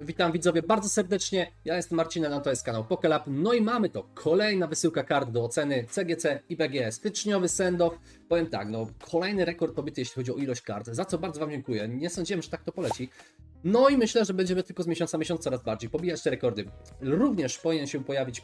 Witam widzowie bardzo serdecznie. Ja jestem Marcin, a to jest kanał Pokelab. No i mamy to. Kolejna wysyłka kart do oceny CGC i BGS. Styczniowy send-off. Powiem tak, no kolejny rekord pobity, jeśli chodzi o ilość kart. Za co bardzo Wam dziękuję. Nie sądziłem, że tak to poleci. No i myślę, że będziemy tylko z miesiąca na miesiąc coraz bardziej pobijać te rekordy. Również powinien się pojawić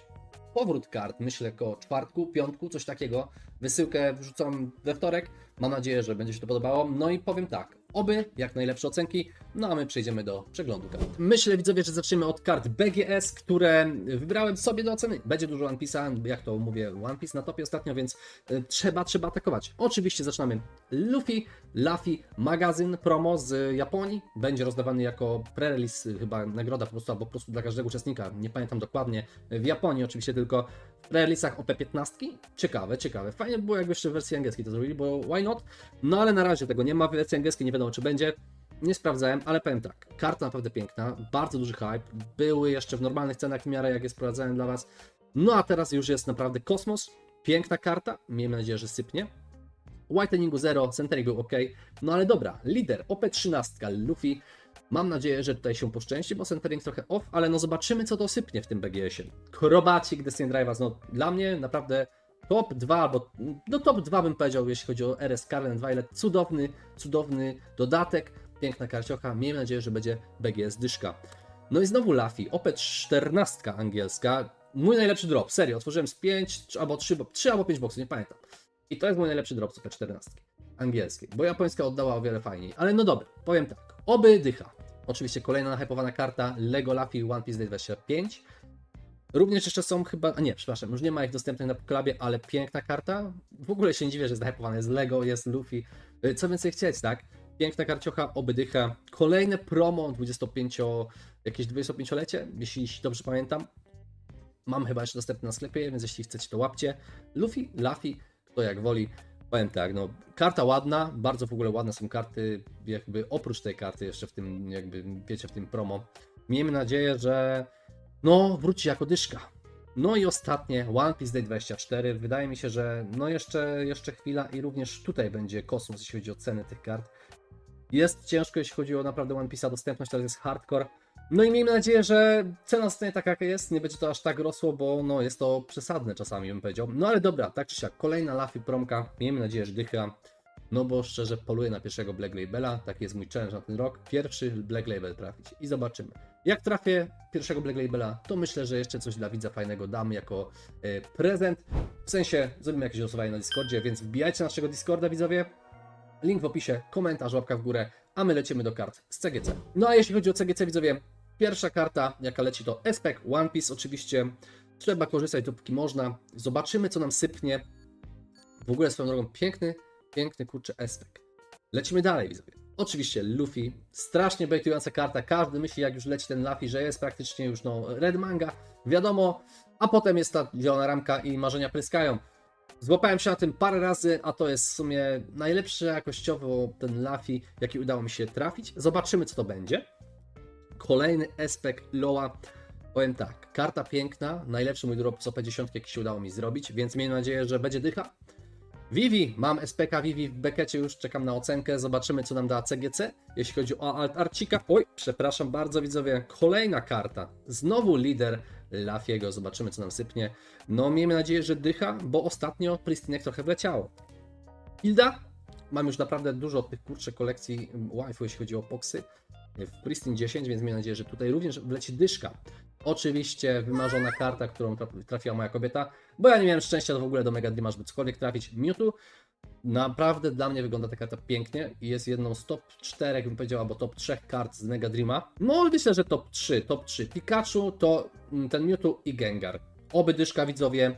powrót kart, myślę, koło czwartku, piątku, coś takiego. Wysyłkę wrzucam we wtorek. Mam nadzieję, że będzie się to podobało. No i powiem tak, oby jak najlepsze ocenki, no a my przejdziemy do przeglądu kart. Myślę, widzowie, że zaczniemy od kart BGS, które wybrałem sobie do oceny. Będzie dużo One Piece'a, jak to mówię, One Piece na topie ostatnio, więc y, trzeba, trzeba atakować. Oczywiście zaczynamy Luffy, Luffy, magazyn promo z Japonii. Będzie rozdawany jako pre-release, y, chyba nagroda po prostu, albo po prostu dla każdego uczestnika. Nie pamiętam dokładnie. W Japonii oczywiście tylko w pre-release'ach OP15. Ciekawe, ciekawe. Fajnie by było jakby jeszcze w wersji angielskiej to zrobili, bo why not? No ale na razie tego nie ma w wersji angielskiej, nie wiadomo czy będzie. Nie sprawdzałem, ale powiem tak, karta naprawdę piękna, bardzo duży hype, były jeszcze w normalnych cenach w miarę jak je sprowadzałem dla Was. No a teraz już jest naprawdę kosmos, piękna karta, miejmy nadzieję, że sypnie. Whiteningu 0, Centering był ok, no ale dobra, lider, OP13, Luffy, mam nadzieję, że tutaj się poszczęści, bo Centering trochę off, ale no zobaczymy co to sypnie w tym BGS-ie. Krobacik, Destiny Drivers, no dla mnie naprawdę top 2, albo no top 2 bym powiedział, jeśli chodzi o RS Carlen Violet, cudowny, cudowny dodatek, piękna karciocha, miejmy nadzieję, że będzie BGS dyszka. No i znowu Luffy, OP14 angielska, mój najlepszy drop, serio, otworzyłem z 5 albo 3, 3 albo 5 boksów, nie pamiętam. I to jest mój najlepszy drop z OP14 angielskiej, bo japońska oddała o wiele fajniej, ale no dobra, powiem tak, oby dycha. Oczywiście kolejna nahypowana karta Lego Luffy One Piece Day 25. Również jeszcze są chyba, a nie, przepraszam, już nie ma ich dostępnych na Poklabie, ale piękna karta. W ogóle się nie dziwię, że jest nahypowana, jest Lego, jest Luffy. Y, Co więcej chcieć, tak? Piękna karciocha, obydycha. Kolejne promo 25, jakieś 25-lecie, jeśli dobrze pamiętam. Mam chyba jeszcze dostępne na sklepie, więc jeśli chcecie to łapcie. Luffy, Luffy, kto jak woli. Powiem tak, no karta ładna, bardzo w ogóle ładne są karty, jakby oprócz tej karty jeszcze w tym, jakby wiecie, w tym promo. Miejmy nadzieję, że no wróci jako dyszka. No i ostatnie, One Piece Day 24. Wydaje mi się, że no jeszcze, jeszcze chwila i również tutaj będzie kosmos, jeśli chodzi o ceny tych kart. Jest ciężko, jeśli chodzi o naprawdę One Piece'a dostępność, teraz jest hardcore. No i miejmy nadzieję, że cena zostanie taka, jaka jest, nie będzie to aż tak rosło, bo no jest to przesadne czasami, bym powiedział. No ale dobra, tak czy siak, kolejna Luffy promka, miejmy nadzieję, że dycha. No bo szczerze poluję na pierwszego Black Labela, taki jest mój challenge na ten rok. Pierwszy Black Label trafić i zobaczymy. Jak trafię pierwszego Black Labela, to myślę, że jeszcze coś dla widza fajnego damy jako e, prezent. W sensie zrobimy jakieś głosowanie na Discordzie, więc wbijajcie na naszego Discorda widzowie. Link w opisie, komentarz, łapka w górę, a my lecimy do kart z CGC. No a jeśli chodzi o CGC widzowie, pierwsza karta jaka leci to Espec One Piece oczywiście. Trzeba korzystać dopóki można. Zobaczymy co nam sypnie. W ogóle swoją drogą piękny, piękny kurczę Espec. Lecimy dalej widzowie. Oczywiście Luffy, strasznie bejtująca karta, każdy myśli jak już leci ten Luffy, że jest praktycznie już no red manga, wiadomo, a potem jest ta zielona ramka i marzenia pryskają. Złapałem się na tym parę razy, a to jest w sumie najlepszy jakościowo ten Luffy, jaki udało mi się trafić. Zobaczymy co to będzie. Kolejny Espek Loa. Powiem tak, karta piękna, najlepszy mój drop z OP10 jaki się udało mi zrobić, więc miejmy nadzieję, że będzie dycha. Vivi, mam SPK Vivi w bekecie już, czekam na ocenkę, zobaczymy co nam da CGC. Jeśli chodzi o Alt Arcika, oj, przepraszam bardzo widzowie, kolejna karta, znowu lider Lafiego, zobaczymy co nam sypnie. No miejmy nadzieję, że dycha, bo ostatnio Pristinek trochę wleciało. Hilda, mam już naprawdę dużo tych kurczę kolekcji waifu, jeśli chodzi o poksy w Pristine 10, więc miejmy nadzieję, że tutaj również wleci dyszka. Oczywiście wymarzona karta, którą traf- trafiła moja kobieta, bo ja nie miałem szczęścia w ogóle do Mega Dreama, żeby cokolwiek trafić. Mewtwo, naprawdę dla mnie wygląda ta karta pięknie i jest jedną z top 4, bym powiedział, albo top 3 kart z Mega Dreama. No myślę, że top 3, top 3. Pikachu to mm, ten Mewtwo i Gengar. Oby dyszka widzowie,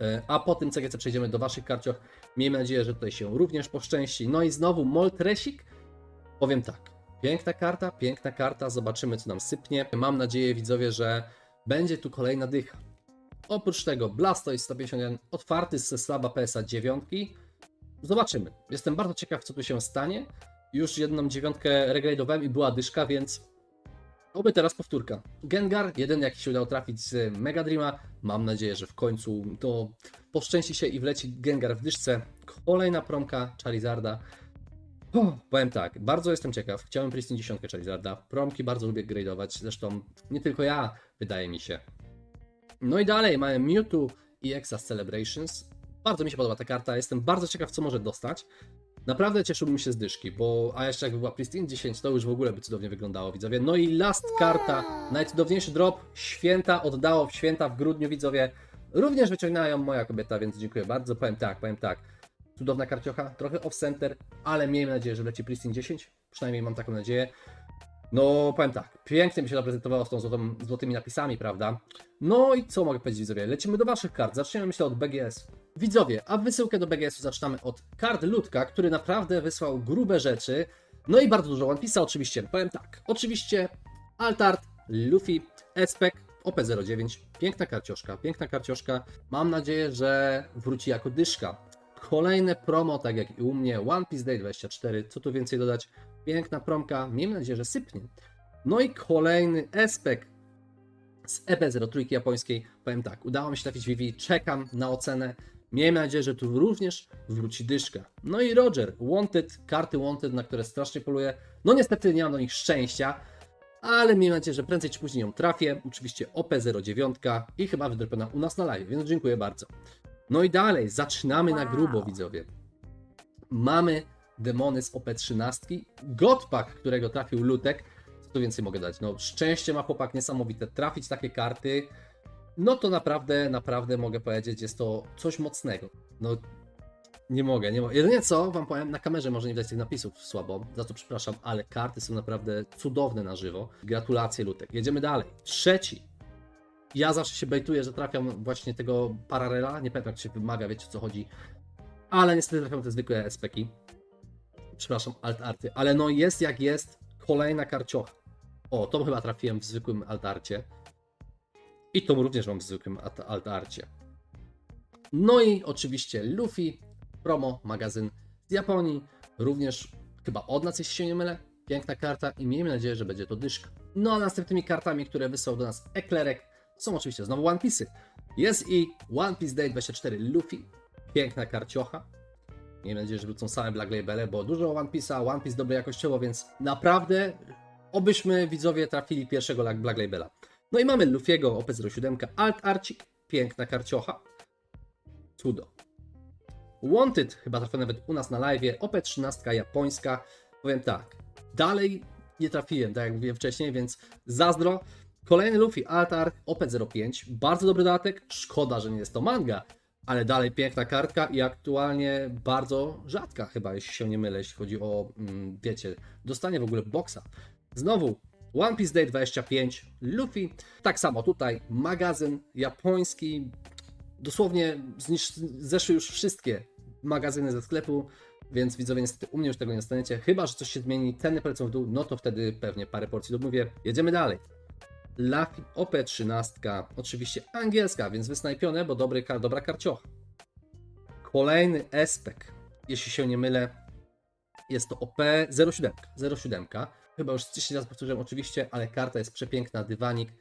E, a po tym CGC przejdziemy do Waszych karcioch. Miejmy nadzieję, że tutaj się również poszczęści. No i znowu Moltresik. Powiem tak, piękna karta, piękna karta, zobaczymy co nam sypnie. Mam nadzieję widzowie, że będzie tu kolejna dycha. Oprócz tego Blastoise 151 otwarty ze slaba PSA 9. Zobaczymy. Jestem bardzo ciekaw co tu się stanie. Już jedną dziewiątkę regradowałem i była dyszka, więc Oby teraz powtórka. Gengar, jeden jaki się udało trafić z Mega Dreama. Mam nadzieję, że w końcu to poszczęści się i wleci Gengar w dyszce. Kolejna promka Charizarda. Powiem tak, bardzo jestem ciekaw. Chciałem Pristine 10 Charizarda. Promki bardzo lubię grade'ować, zresztą nie tylko ja, wydaje mi się. No i dalej mamy Mewtwo i Exas Celebrations. Bardzo mi się podoba ta karta, jestem bardzo ciekaw, co może dostać. Naprawdę cieszyłbym się z dyszki, bo a jeszcze jakby była Pristine 10, to już w ogóle by cudownie wyglądało, widzowie. No i last karta, najcudowniejszy drop, święta oddało w święta w grudniu, widzowie. Również wyciągnęła moja kobieta, więc dziękuję bardzo. Powiem tak, powiem tak. Cudowna karciocha, trochę off-center, ale miejmy nadzieję, że leci Pristine 10. Przynajmniej mam taką nadzieję. No, powiem tak, pięknie mi się zaprezentowało z tą złotą, złotymi napisami, prawda? No i co mogę powiedzieć, widzowie? Lecimy do waszych kart. Zaczniemy, myślę, od BGS. Widzowie, a wysyłkę do BGS-u zaczynamy od kart Ludka, który naprawdę wysłał grube rzeczy. No i bardzo dużo One oczywiście. Powiem tak, oczywiście Altart, Luffy, Espek, OP09. Piękna karcioszka, piękna karcioszka. Mam nadzieję, że wróci jako dyszka. Kolejne promo, tak jak i u mnie, One Piece Day 24. Co tu więcej dodać? Piękna promka, miejmy nadzieję, że sypnie. No i kolejny Espek z EP03 japońskiej. Powiem tak, udało mi się trafić Vivi, czekam na ocenę. Miejmy nadzieję, że tu również wróci dyszka. No i Roger, Wanted, karty Wanted, na które strasznie poluję. No niestety nie mam do nich szczęścia, ale miejmy nadzieję, że prędzej czy później ją trafię. Oczywiście OP09 i chyba wydropiona u nas na live, więc dziękuję bardzo. No i dalej, zaczynamy na grubo, widzowie. Mamy demony z OP13, Godpack, którego trafił Lutek. Co tu więcej mogę dać? No, szczęście ma chłopak niesamowite. Trafić takie karty, no to naprawdę, naprawdę mogę powiedzieć, jest to coś mocnego. No, nie mogę, nie mogę. Jedynie co wam powiem, na kamerze może nie widać tych napisów słabo, za to przepraszam, ale karty są naprawdę cudowne na żywo. Gratulacje, Lutek. Jedziemy dalej. Trzeci. Ja zawsze się bejtuję, że trafiam właśnie tego pararela. Nie pamiętam, jak się wymawia, wiecie o co chodzi. Ale niestety trafiam te zwykłe speki. Przepraszam, alt-arty. Ale no jest jak jest. Kolejna karciocha. O, to chyba trafiłem w zwykłym altarcie. I to również mam w zwykłym alt- altarcie. No i oczywiście Luffy, promo, magazyn z Japonii. Również chyba od nas, jeśli się nie mylę. Piękna karta i miejmy nadzieję, że będzie to dyszka. No a następnymi kartami, które wysłał do nas Eklerek, są oczywiście znowu One Piece'y. Jest i One Piece Day 24 Luffy. Piękna karciocha. Miejmy nadzieję, że wrócą same Black Labele, bo dużo One Piece'a, One Piece dobry jakościowo, więc naprawdę obyśmy widzowie trafili pierwszego Black Labela. No i mamy Luffy'ego OP07 Alt Arcik. Piękna karciocha. Cudo. Wanted, chyba trafił nawet u nas na live, OP13 japońska. Powiem tak, dalej nie trafiłem, tak jak mówiłem wcześniej, więc zazdro. Kolejny Luffy, Altar, OP05, bardzo dobry dodatek, szkoda, że nie jest to manga, ale dalej piękna kartka i aktualnie bardzo rzadka chyba, jeśli się nie mylę, jeśli chodzi o, mm, wiecie, dostanie w ogóle boksa. Znowu One Piece Day 25, Luffy, tak samo tutaj, magazyn japoński, dosłownie zeszły już wszystkie magazyny ze sklepu, więc widzowie niestety u mnie już tego nie dostaniecie, chyba, że coś się zmieni, ceny polecą w dół, no to wtedy pewnie parę porcji domówię. Jedziemy dalej. Luffy OP13, oczywiście angielska, więc wysnajpione, bo dobry, dobra karciocha. Kolejny Espek, jeśli się nie mylę, jest to OP07, 07. Chyba już 30 razy powtórzyłem oczywiście, ale karta jest przepiękna, dywanik.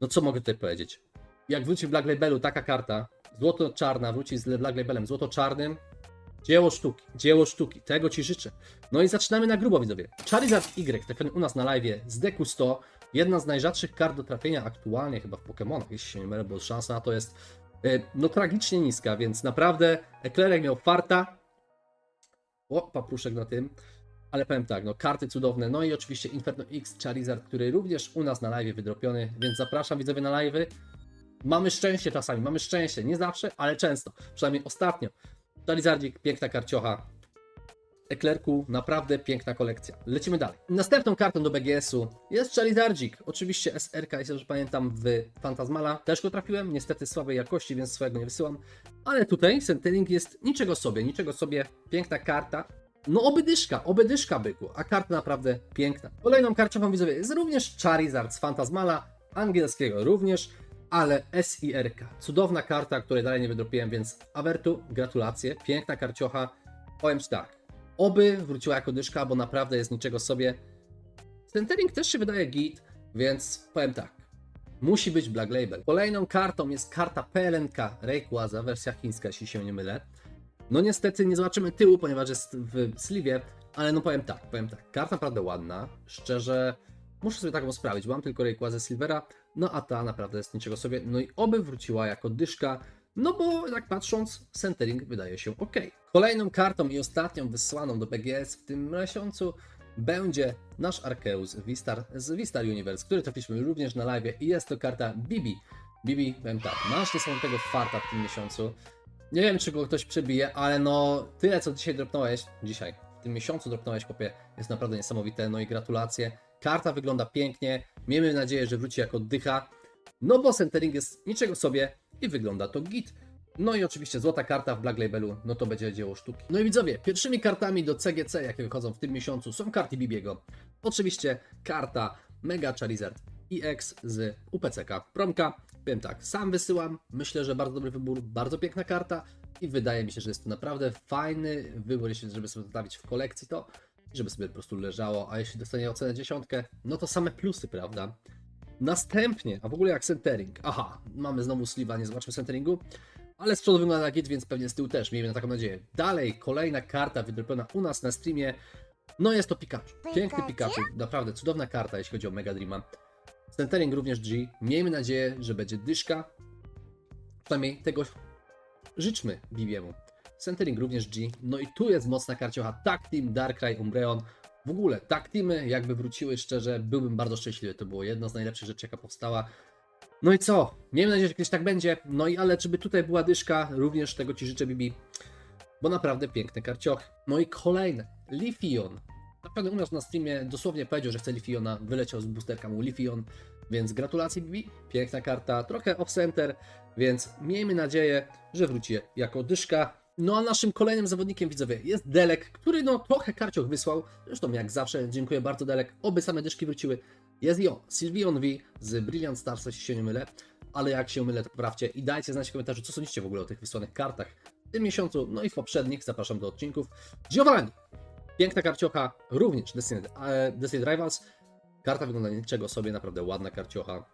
No co mogę tutaj powiedzieć? Jak wróci w Black Labelu taka karta, złoto-czarna, wróci z Black Labelem złoto-czarnym, dzieło sztuki, dzieło sztuki, tego Ci życzę. No i zaczynamy na grubo, widzowie. Charizard Y, trafiony u nas na live z deku 100, jedna z najrzadszych kart do trafienia aktualnie chyba w Pokémonach, jeśli się nie mylę, bo szansa na to jest e, no tragicznie niska, więc naprawdę Eklerek miał farta. O, papruszek na tym. Ale powiem tak, no karty cudowne, no i oczywiście Inferno X Charizard, który również u nas na live wydropiony, więc zapraszam widzowie na live. Mamy szczęście czasami, mamy szczęście, nie zawsze, ale często, przynajmniej ostatnio. Charizardzik, piękna karciocha. Eklerku, naprawdę piękna kolekcja. Lecimy dalej. Następną kartą do BGS-u jest Charizardzik. Oczywiście SRK, jeśli dobrze pamiętam, w Fantasmala. Też go trafiłem, niestety słabej jakości, więc swojego nie wysyłam. Ale tutaj Centering jest niczego sobie, niczego sobie. Piękna karta. No oby dyszka, oby dyszka byku, a karta naprawdę piękna. Kolejną karciową widzowie jest również Charizard z Fantasmala, angielskiego również, ale SIRK. Cudowna karta, której dalej nie wydropiłem, więc Avertu, gratulacje, piękna karciocha. Powiem Ci tak, oby wróciła jako dyszka, bo naprawdę jest niczego sobie. Centering też się wydaje git, więc powiem tak. Musi być Black Label. Kolejną kartą jest karta PLNK Rayquaza, wersja chińska, jeśli się nie mylę. No niestety nie zobaczymy tyłu, ponieważ jest w sleeve, Ale no powiem tak, powiem tak, karta naprawdę ładna, szczerze, muszę sobie taką sprawić, bo mam tylko Rayquaza Silvera, no a ta naprawdę jest niczego sobie, no i oby wróciła jako dyszka, no bo tak patrząc, centering wydaje się ok. Kolejną kartą i ostatnią wysłaną do BGS w tym miesiącu będzie nasz Arceus Vistar z Vistar Universe, który trafiliśmy również na live i jest to karta Bibi. Bibi, powiem tak, masz niesamowitego farta w tym miesiącu. Nie wiem, czy go ktoś przebije, ale no tyle, co dzisiaj dropnąłeś, dzisiaj, w tym miesiącu dropnąłeś, kopie, jest naprawdę niesamowite, no i gratulacje. Karta wygląda pięknie, miejmy nadzieję, że wróci jako dycha, no bo centering jest niczego sobie i wygląda to git. No i oczywiście złota karta w Black Labelu, no to będzie dzieło sztuki. No i widzowie, pierwszymi kartami do CGC, jakie wychodzą w tym miesiącu, są karty Bibiego. Oczywiście karta Mega Charizard EX z UPCK Promka. Powiem tak, sam wysyłam, myślę, że bardzo dobry wybór, bardzo piękna karta i wydaje mi się, że jest to naprawdę fajny wybór, jeśli żeby sobie zostawić w kolekcji to, żeby sobie po prostu leżało, a jeśli dostanie ocenę dziesiątkę, no to same plusy, prawda? Następnie, a w ogóle jak centering. Aha, mamy znowu sliwa, nie zobaczmy centeringu. Ale z przodu wygląda jak git, więc pewnie z tyłu też, miejmy na taką nadzieję. Dalej, kolejna karta wydropiona u nas na streamie. No jest to Pikachu. Piękny Pikachu, naprawdę cudowna karta, jeśli chodzi o Mega Dreama. Centering również G. Miejmy nadzieję, że będzie dyszka. Przynajmniej tego życzmy Bibiemu. Centering również G. No i tu jest mocna karciocha. Tag Team, Darkrai, Umbreon. W ogóle, tak teamy jakby wróciły szczerze, byłbym bardzo szczęśliwy. To było jedno z najlepszych rzeczy, jaka powstała. No i co? Miejmy nadzieję, że kiedyś tak będzie. No i ale, żeby tutaj była dyszka, również tego Ci życzę, Bibi. Bo naprawdę piękne karciochy. No i kolejne. Lifion. Naprawdę u nas na streamie dosłownie powiedział, że chce Lifiona. Wyleciał z boosterka mu Lifion. Więc gratulacje, Bibi. Piękna karta. Trochę off-center. Więc miejmy nadzieję, że wróci jako dyszka. No a naszym kolejnym zawodnikiem widzowie jest Delek, który no trochę karcioch wysłał. Zresztą jak zawsze, dziękuję bardzo Delek. Oby same dyszki wróciły. Jest i on, Sylvion V z Brilliant Stars, jeśli się nie mylę. Ale jak się mylę, to poprawcie i dajcie znać w komentarzu, co sądzicie w ogóle o tych wysłanych kartach w tym miesiącu, no i w poprzednich. Zapraszam do odcinków. Giovanni! Piękna karciocha, również Destiny, e, Destiny Rivals. Karta wygląda niczego sobie, naprawdę ładna karciocha.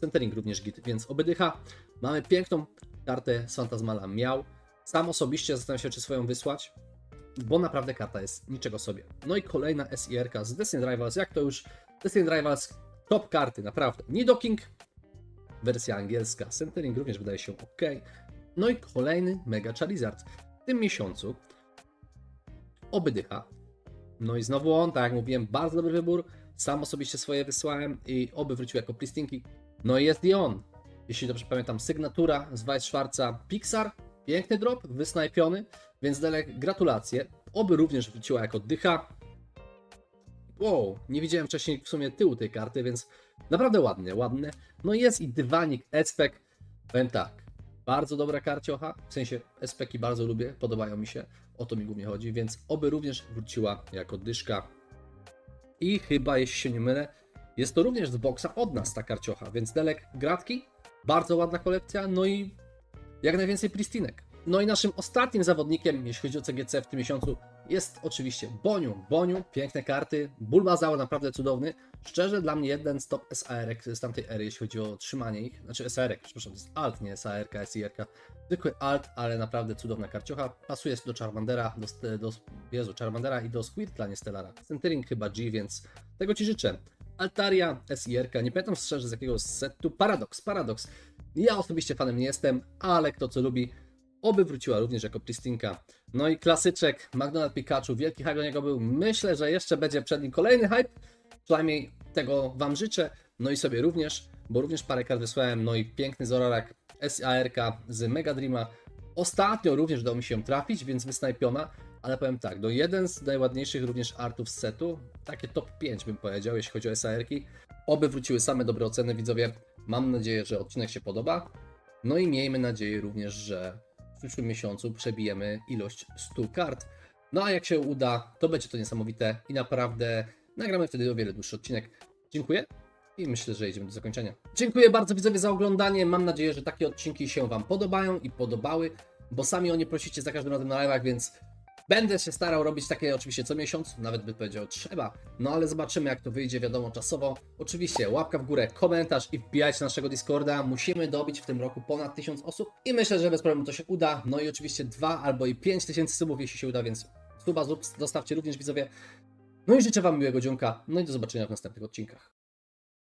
Centering również git, więc obydycha. Mamy piękną kartę z Fantasmala Miał. Sam osobiście zastanawiam się, czy swoją wysłać, bo naprawdę karta jest niczego sobie. No i kolejna SIR z Destiny Rivals, jak to już Destiny Rivals, top karty, naprawdę. Nidoking, wersja angielska, Centering również wydaje się ok. No i kolejny Mega Charizard w tym miesiącu. Obydycha. No i znowu on, tak jak mówiłem, bardzo dobry wybór. Sam osobiście swoje wysłałem i oby wrócił jako plistinki. No i jest i on. Jeśli dobrze pamiętam, sygnatura z Weiss Schwarza Pixar. Piękny drop, wysnajpiony, więc Delek gratulacje. Oby również wróciła jako dycha. Wow, nie widziałem wcześniej w sumie tyłu tej karty, więc naprawdę ładnie, ładne. No i jest i dywanik, Espek. Powiem tak, bardzo dobra karciocha, w sensie Espeki bardzo lubię, podobają mi się, o to mi głównie chodzi, więc oby również wróciła jako dyszka. I chyba, jeśli się nie mylę, jest to również z boksa od nas ta karciocha, więc Delek gratki, bardzo ładna kolekcja, no i jak najwięcej pristinek. No i naszym ostatnim zawodnikiem, jeśli chodzi o CGC w tym miesiącu, jest oczywiście Boniu. Boniu, piękne karty, Bulbazaur naprawdę cudowny. Szczerze, dla mnie jeden z top SAR z tamtej ery, jeśli chodzi o trzymanie ich. Znaczy SAR, przepraszam, to jest Alt, nie SAR, SIR. Zwykły Alt, ale naprawdę cudowna karciocha. Pasuje do Charmandera, do, do Jezu, Charmandera i do Squirtla, nie Stellara. Centering chyba G, więc tego Ci życzę. Altaria, SIR, nie pamiętam szczerze z jakiego setu. Paradox, Paradox. Ja osobiście fanem nie jestem, ale kto co lubi, oby wróciła również jako Pristinka. No i klasyczek, McDonald Pikachu, wielki hype do niego był. Myślę, że jeszcze będzie przed nim kolejny hype, przynajmniej tego Wam życzę. No i sobie również, bo również parę kart wysłałem. No i piękny Zororak SARK z Mega Dreama. Ostatnio również udało mi się trafić, więc wysnajpiona. Ale powiem tak, do jeden z najładniejszych również artów z setu, takie top 5 bym powiedział, jeśli chodzi o SAR-ki. Oby wróciły same dobre oceny, widzowie. Mam nadzieję, że odcinek się podoba. No i miejmy nadzieję również, że w przyszłym miesiącu przebijemy ilość 100 kart. No a jak się uda, to będzie to niesamowite i naprawdę nagramy wtedy o wiele dłuższy odcinek. Dziękuję i myślę, że idziemy do zakończenia. Dziękuję bardzo widzowie za oglądanie. Mam nadzieję, że takie odcinki się Wam podobają i podobały, bo sami o nie prosicie za każdym razem na live'ach, więc Będę się starał robić takie oczywiście co miesiąc, nawet by powiedział trzeba, no ale zobaczymy jak to wyjdzie, wiadomo, czasowo. Oczywiście łapka w górę, komentarz i wbijajcie na naszego Discorda. Musimy dobić w tym roku ponad 1000 osób i myślę, że bez problemu to się uda. No i oczywiście 2 albo i 5 tysięcy subów, jeśli się uda, więc suba, zrób- zostawcie również widzowie. No i życzę Wam miłego dzionka, no i do zobaczenia w następnych odcinkach.